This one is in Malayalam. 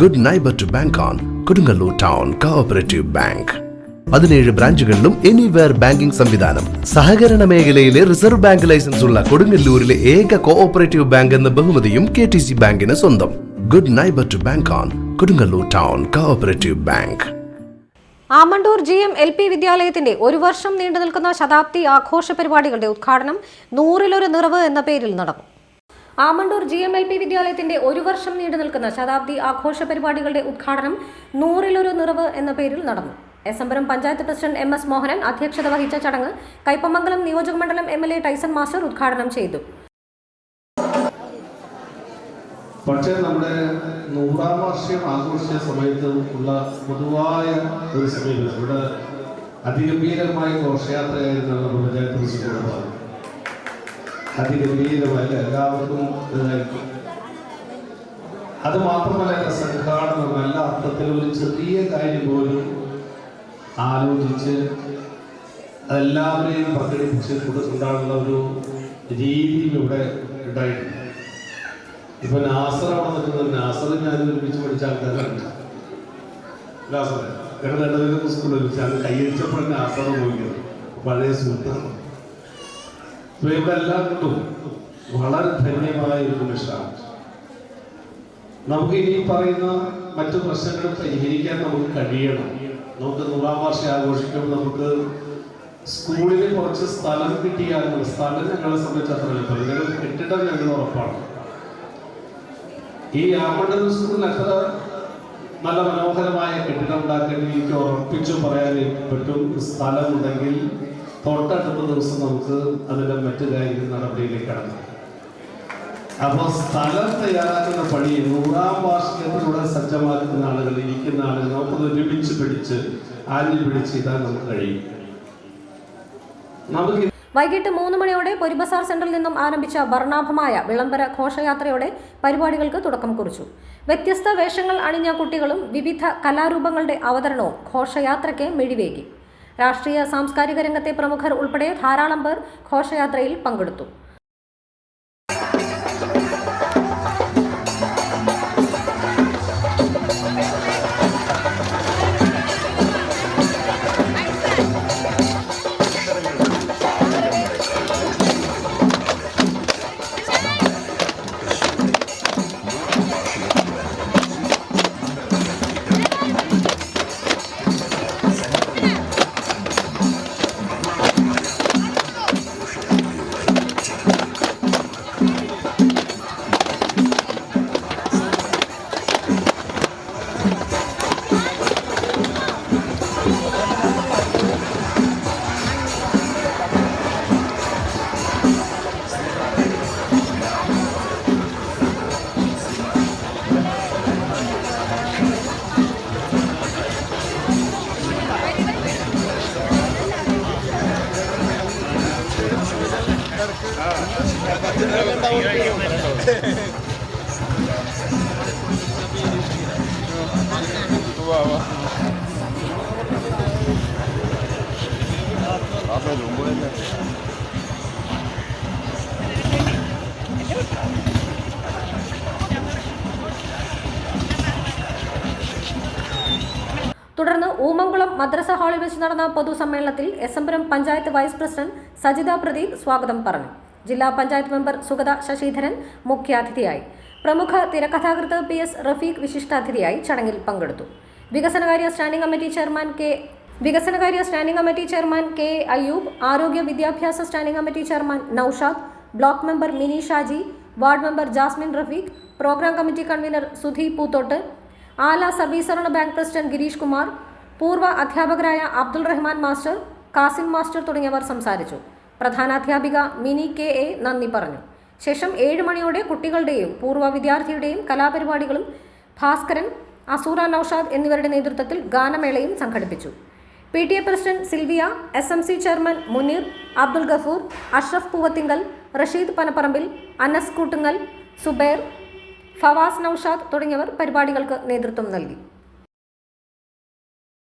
Good neighbour to bank on Kodungallur town cooperative bank പതിനേഴ് ബ്രാഞ്ചുകളിലും എനിവെയർ ബാങ്കിംഗ് സംവിധാനം. സഹകരണ മേഖലയിലെ റിസർവ് ബാങ്ക് ലൈസൻസ് ഉള്ള കൊടുങ്ങല്ലൂരിലെ ഏക കോഓപ്പറേറ്റീവ് ബാങ്ക് എന്ന ബഹുമതിയും കെ ടി സി ബാങ്കിന് സ്വന്തം. Good neighbour to bank on Kodungallur town cooperative bank Amandoor G M L P വിദ്യാലയത്തിന്റെ ഒരു വർഷം നീണ്ടു നിൽക്കുന്ന ശതാബ്ദി ആഘോഷ പരിപാടികളുടെ ഉദ്ഘാടനം നൂറിലൊരു നിറവ് എന്ന പേരിൽ നടന്നു. Amandoor G M L P വിദ്യാലയത്തിന്റെ ഒരു വർഷം നീണ്ടു നിൽക്കുന്ന ശതാബ്ദി ആഘോഷ പരിപാടികളുടെ ഉദ്ഘാടനം നൂറിലൊരു നിറവ് എന്ന പേരിൽ നടന്നു. എസംബരം panchayat president M S Mohanan അധ്യക്ഷത വഹിച്ച ചടങ്ങ് കൈപ്പമംഗലം നിയോജകമണ്ഡലം M L A Tyson master ഉദ്ഘാടനം ചെയ്തു. പക്ഷേ നമ്മുടെ നൂറാം വാർഷികം ആഘോഷിച്ച സമയത്ത് ഉള്ള പൊതുവായ ഒരു സമീപനം ഇവിടെ അതിഗംഭീരമായ ഘോഷയാത്രയായിരുന്നു പഞ്ചായത്ത് പ്രസിഡന്റ് അതിഗംഭീരമായ എല്ലാവർക്കും ഇതായിരിക്കും. അത് മാത്രമല്ല സംഘാടനം നല്ല അർത്ഥത്തിൽ ഒരു ചെറിയ കാര്യം പോലും ആലോചിച്ച് അതെല്ലാവരെയും പ്രകടിപ്പിച്ച് ഉണ്ടാകുന്ന ഒരു രീതി ഇവിടെ ഉണ്ടായിട്ടുണ്ട്. ഇപ്പൊ നാസർ അവിടെ നാസർ ഞാൻ ഒരുമിച്ച് പഠിച്ച ആൾക്കാരാണ്. നാസർ ഞങ്ങൾ സ്കൂളിൽ വെച്ചാൽ കൈയടിച്ചപ്പോഴാണ് നാസർ നോക്കിയത് പഴയ സുഹൃത്താണ്. ഇവിടെ വളരെ ധന്യമായ ഒരു നിമിഷമാണ്. നമുക്ക് ഇനി പറയുന്ന മറ്റു പ്രശ്നങ്ങൾ പരിഹരിക്കാൻ നമുക്ക് കഴിയണം. നമുക്ക് നൂറാം വർഷം ആഘോഷിക്കുമ്പോൾ നമുക്ക് സ്കൂളിന് കുറച്ച് സ്ഥലം കിട്ടിയാൽ സ്ഥലം ഞങ്ങളെ സംബന്ധിച്ച് അത്ര ഞങ്ങൾ കെട്ടിടം ഞങ്ങൾ ഉറപ്പാണ്. ഈ ആമണ്ടൂർ സ്കൂളിൽ അത്ര നല്ല മനോഹരമായ കെട്ടിടം ഉണ്ടാക്കേണ്ടി എനിക്ക് ഉറപ്പിച്ചു പറയാൻ പറ്റും. സ്ഥലമുണ്ടെങ്കിൽ തൊട്ടടുത്ത ദിവസം നമുക്ക് അതിന്റെ മറ്റു കാര്യങ്ങൾ നടപടിയിലേക്ക് കടന്നു അപ്പോൾ സ്ഥലം തയ്യാറാക്കുന്ന പണി നൂറാം വാർഷികത്തിലൂടെ സജ്ജമാക്കുന്ന ആളുകൾ ഇരിക്കുന്ന ആളുകൾ നമുക്കത് ഒരുമിച്ച് പിടിച്ച് ആഞ്ഞു പിടിച്ച് ഇതാൻ നമുക്ക് കഴിയും. നമുക്ക് വൈകിട്ട് മൂന്ന് മണിയോടെ പൊരിബസാർ സെന്ററിൽ നിന്നും ആരംഭിച്ച വർണാഭമായ വിളംബര ഘോഷയാത്രയോടെ പരിപാടികൾക്ക് തുടക്കം കുറിച്ചു. വ്യത്യസ്ത വേഷങ്ങൾ അണിഞ്ഞ കുട്ടികളും വിവിധ കലാരൂപങ്ങളുടെ അവതരണവും ഘോഷയാത്രയ്ക്ക് മിഴിവേകി. രാഷ്ട്രീയ സാംസ്കാരിക രംഗത്തെ പ്രമുഖർ ഉൾപ്പെടെ ധാരാളം പേർ ഘോഷയാത്രയിൽ പങ്കെടുത്തു. തുടർന്ന് ഊമംകുളം മദ്രസ ഹാളിൽ വെച്ച് നടന്ന പൊതുസമ്മേളനത്തിൽ എസംബരം പഞ്ചായത്ത് വൈസ് പ്രസിഡന്റ് സജിത പ്രദീപ് സ്വാഗതം പറഞ്ഞു ജില്ലാ പഞ്ചായത്ത് മെമ്പർ സുഗത ശശിധരൻ മുഖ്യാതിഥിയായി പ്രമുഖ തിരക്കഥാകൃത്ത് പി എസ് റഫീഖ് വിശിഷ്ടാതിഥിയായി ചടങ്ങിൽ പങ്കെടുത്തു. വികസനകാര്യ സ്റ്റാൻഡിംഗ് കമ്മിറ്റി ചെയർമാൻ കെ വികസനകാര്യ standing committee chairman K Ayyub ആരോഗ്യ വിദ്യാഭ്യാസ standing committee chairman Noushad block member Mini Shaji ward member Jasmin Rafeeq programme committee convener Sudhi Poothotta Ala service സഹകരണ ബാങ്ക് പ്രസിഡന്റ് ഗിരീഷ് കുമാർ പൂർവ അധ്യാപകരായ അബ്ദുൾ റഹ്മാൻ മാസ്റ്റർ കാസിം മാസ്റ്റർ തുടങ്ങിയവർ സംസാരിച്ചു. പ്രധാനാധ്യാപിക മിനി കെ എ നന്ദി പറഞ്ഞു. ശേഷം ഏഴ് മണിയോടെ കുട്ടികളുടെയും പൂർവ വിദ്യാർത്ഥിയുടെയും കലാപരിപാടികളും ഭാസ്കരൻ അസൂറ നൌഷാദ് എന്നിവരുടെ നേതൃത്വത്തിൽ ഗാനമേളയും സംഘടിപ്പിച്ചു. P T A president Silvia S M C chairman Muneer Abdul Gafoor Ashraf Poovathinkal Rasheed Panapparambil Anas Koottungal Zubair Fawas Noushad തുടങ്ങിയവർ പരിപാടികൾക്ക് നേതൃത്വം നൽകി.